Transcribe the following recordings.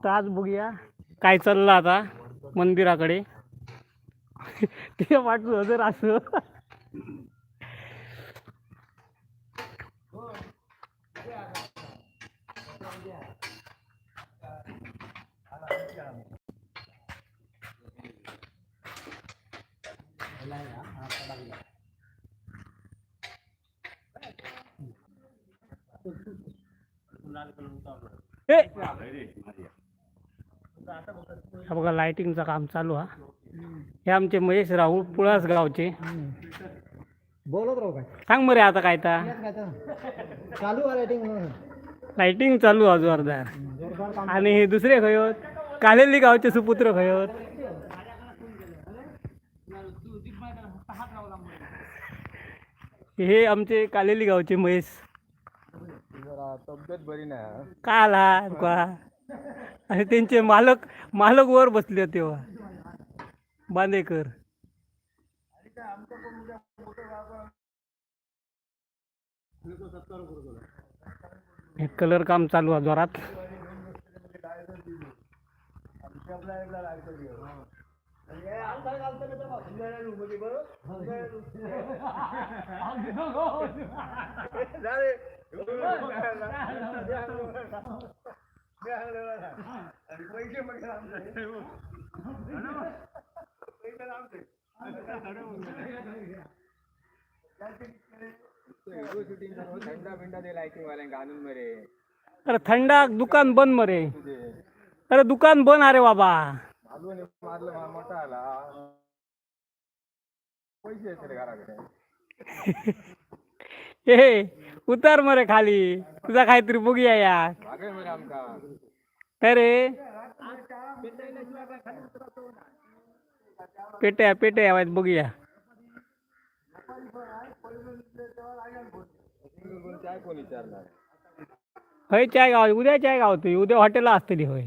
तर आज बघूया काय चाललं आता मंदिराकडे ते वाटलं जर असं ए! हा बघा लाइटिंगचं काम चालू हा. हे आमचे महेश राहुल पुळास गावचे बोलत राहू काय? सांग मरे आता काय ता. काय तर चालू आहे लाइटिंग चालू हा जोरदार. जोरदार काम आणि हे दुसरे खयोत कालेली गावचे सुपुत्र खयोत. हे आमचे कालेली गावचे महेश. जरा तब्येत बरी नाही का आला? का आणि त्यांचे मालक मालक वर बसले तेव्हा. बांदेकर. हे कलर काम चालू आहे जोरात. थंडा बिंडा आणून मरे अरे थंडा दुकान बंद मरे. अरे दुकान बंद अरे बाबा. मारलं मोठा आला पैसे येते रे घराकडे ए उतार मरे खाली. तुझा काहीतरी बघूया या मागे मरे आमका अरे पेट्या पेट्या आवाज बघूया. होय चाय गाव उद्या चाय गावतोय उद्या हॉटेलला असतली होय.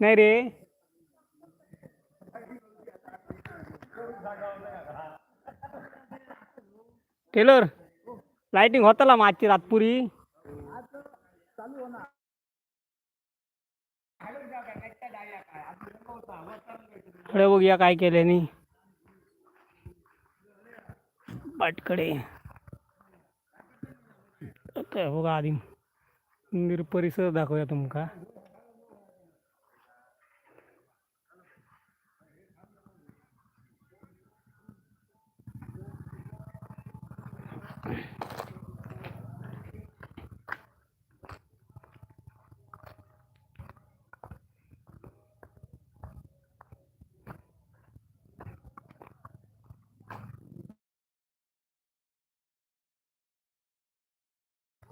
नाही रे. टेलर. लाइटिंग होताला मागची रातपुरी? थोडे बघूया काय केल्यानी बाटकडे. आता बघा आधी. मंदिर परिसर दाखवूया तुमका.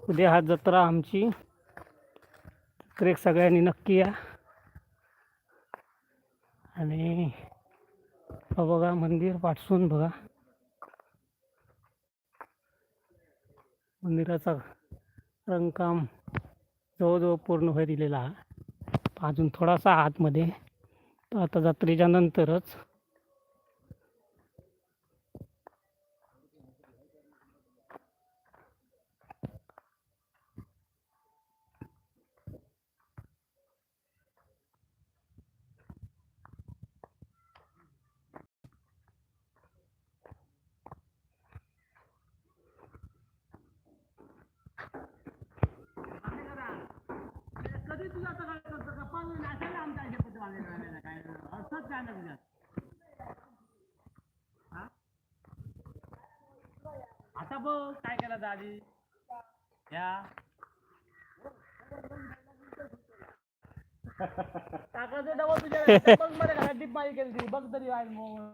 उद्या हा जत्रा आमची. ट्रेक सगळ्यांनी नक्की या. आणि बघा मंदिर पाठसून बघा. मंदिराचा रंगकाम जवळजवळ पूर्ण होय दिलेला हा. अजून थोडासा आतमध्ये. तर आता जत्रेच्या नंतरच आता बघ काय केलं दादी? या. टाकायचं डबल तुझ्या बघमध्ये घरात डीप मारी केली बघ तरी आहे मग